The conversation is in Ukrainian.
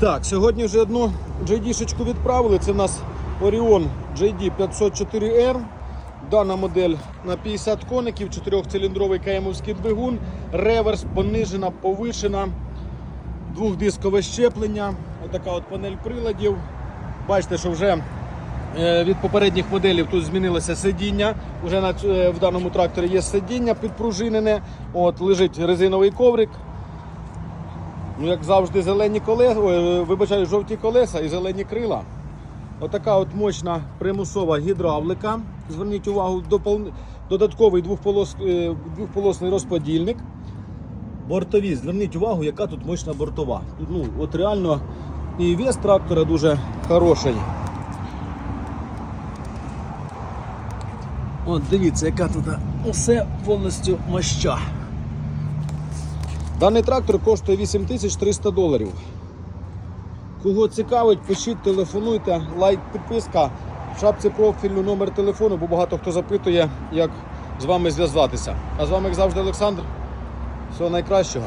Так, сьогодні вже одну JD-шечку відправили. Це в нас Orion JD 504R. Дана модель на 50 коників, 4-циліндровий каємовський двигун, реверс, понижена, повишена, двохдискове щеплення, отака от панель приладів. Бачите, що вже е, від попередніх моделів тут змінилося сидіння. Уже е, в даному тракторі є сидіння підпружинене. От, лежить резиновий коврик. Ну, як завжди, зелені колеса, ой, вибачаю, жовті колеса і зелені крила. Отака от мощна примусова гідравлика. Зверніть увагу, допол- додатковий двохполос, е, двохполосний розподільник. Бортові, зверніть увагу, яка тут мощна бортова. Ну, от реально і вес трактора дуже хороший. От дивіться, яка тут усе повністю моща. Даний трактор коштує 8300 доларів. Кого цікавить, пишіть, телефонуйте, лайк, підписка, в шапці профільну номер телефону, бо багато хто запитує, як з вами зв'язатися. А з вами, як завжди, Олександр. Всього найкращого.